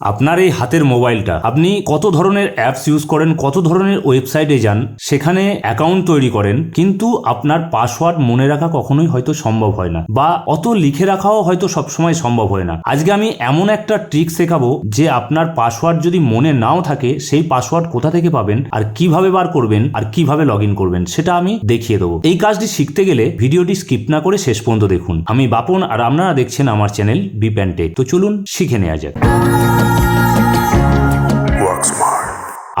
আপনার এই হাতের মোবাইলটা, আপনি কত ধরনের অ্যাপস ইউজ করেন, কত ধরনের ওয়েবসাইটে যান, সেখানে অ্যাকাউন্ট তৈরি করেন, কিন্তু আপনার পাসওয়ার্ড মনে রাখা কখনোই হয়তো সম্ভব হয় না বা অত লিখে রাখাও হয়তো সবসময় সম্ভব হয় না। আজকে আমি এমন একটা ট্রিক শেখাবো যে আপনার পাসওয়ার্ড যদি মনে নাও থাকে, সেই পাসওয়ার্ড কোথা থেকে পাবেন, আর কীভাবে বার করবেন, আর কীভাবে লগ ইন করবেন, সেটা আমি দেখিয়ে দেবো। এই কাজটি শিখতে গেলে ভিডিওটি স্কিপ না করে শেষ পর্যন্ত দেখুন। আমি বাপন আর আপনারা দেখছেন আমার চ্যানেল বি প্যান্টেক তো চলুন শিখে নেওয়া যাক।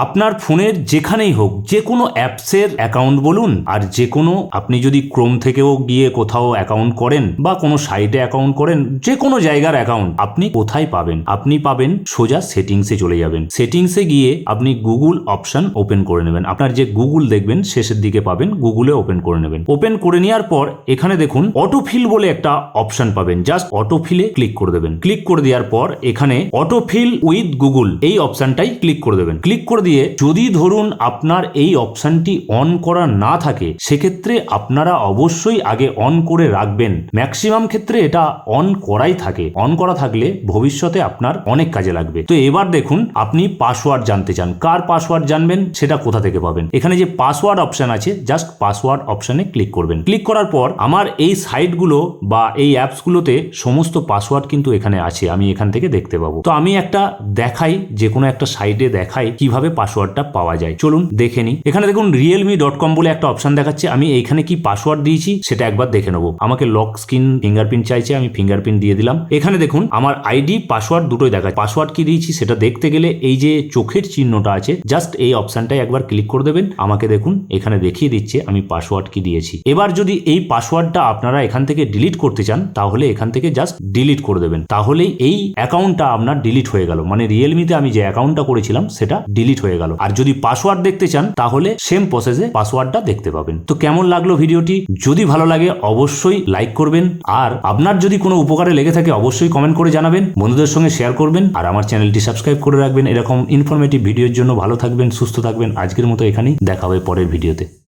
আপনার ফোনের যেখানেই হোক, যে কোনো অ্যাপসের অ্যাকাউন্ট বলুন, আর যে কোনো আপনি যদি ক্রোম থেকেও গিয়ে কোথাও অ্যাকাউন্ট করেন বা কোনো সাইটে অ্যাকাউন্ট করেন, যে কোনো জায়গার অ্যাকাউন্ট আপনি কোথায় পাবেন? আপনি পাবেন সোজা সেটিংসে চলে যাবেন। সেটিংসে গিয়ে আপনি গুগল অপশন ওপেন করে নেবেন। আপনার যে গুগল দেখবেন, শেষের দিকে পাবেন, গুগলে ওপেন করে নেবেন। ওপেন করে নেওয়ার পর এখানে দেখুন অটোফিল বলে একটা অপশন পাবেন। জাস্ট অটোফিলে ক্লিক করে দেবেন। ক্লিক করে দেওয়ার পর এখানে অটোফিল উইথ গুগল এই অপশনটাই ক্লিক করে দেবেন। ক্লিক করে দিয়ে যদি ধরুন আপনার এই অপশনটি অন করা না থাকে, সেক্ষেত্রে আপনারা অবশ্যই আগে অন করে রাখবেন। ম্যাক্সিমাম ক্ষেত্রে এটা অন করাই থাকে। অন করা থাকলে ভবিষ্যতে আপনার অনেক কাজে লাগবে। তো এবার দেখুন, আপনি পাসওয়ার্ড জানতে চান। কার পাসওয়ার্ড জানবেন, সেটা কোথা থেকে পাবেন? এখানে যে পাসওয়ার্ড অপশন আছে জাস্ট পাসওয়ার্ড অপশনে ক্লিক করবেন। ক্লিক করার পর আমার এই সাইটগুলো বা এই অ্যাপসগুলোতে সমস্ত পাসওয়ার্ড কিন্তু এখানে আছে। আমি এখান থেকে দেখতে পাবো। তো আমি একটা দেখাই যে কোনো একটা সাইটে দেখাই কীভাবে পাসওয়ার্ডটা পাওয়া যায়। চলুন দেখে নিই। এখানে দেখুন রিয়েলমি ডট কম বলে একটা অপশন দেখাচ্ছে। আমি এইখানে কি পাসওয়ার্ড দিয়েছি সেটা একবার দেখে নেব। আমাকে লক স্ক্রিন ফিঙ্গারপ্রিন্ট চাইছে, আমি ফিঙ্গারপ্রিন্ট দিয়ে দিলাম। এখানে দেখুন, আমার আইডি পাসওয়ার্ড দুটোই দেখা পাসওয়ার্ড কি দিয়েছি সেটা দেখতে গেলে এই যে চোখের চিহ্নটা আছে জাস্ট এই অপশনটাই একবার ক্লিক করে দেবেন। আমাকে দেখুন, এখানে দেখিয়ে দিচ্ছে আমি পাসওয়ার্ড কি দিয়েছি। এবার যদি এই পাসওয়ার্ডটা আপনারা এখান থেকে ডিলিট করতে চান, তাহলে এখান থেকে জাস্ট ডিলিট করে দেবেন। তাহলেই এই অ্যাকাউন্টটা আপনার ডিলিট হয়ে গেল। মানে রিয়েলমিতে আমি যে অ্যাকাউন্টটা করেছিলাম, সেটা ডিলিট হয়ে গেল। আর যদি পাসওয়ার্ড দেখতে চান, তাহলে সেম প্রসেসে পাসওয়ার্ডটা দেখতে পাবেন। তো কেমন লাগল ভিডিওটি? যদি ভালো লাগে, অবশ্যই লাইক করবেন। আর আপনার যদি কোনো উপকারে লেগে থাকে, অবশ্যই কমেন্ট করে জানাবেন, বন্ধুদের সঙ্গে শেয়ার করবেন, আর আমার চ্যানেলটি সাবস্ক্রাইব করে রাখবেন। এরকম ইনফরমেটিভ ভিডিওর জন্য ভালো থাকবেন, সুস্থ থাকবেন। আজকের মতো এখানেই, দেখা হবে পরের ভিডিওতে।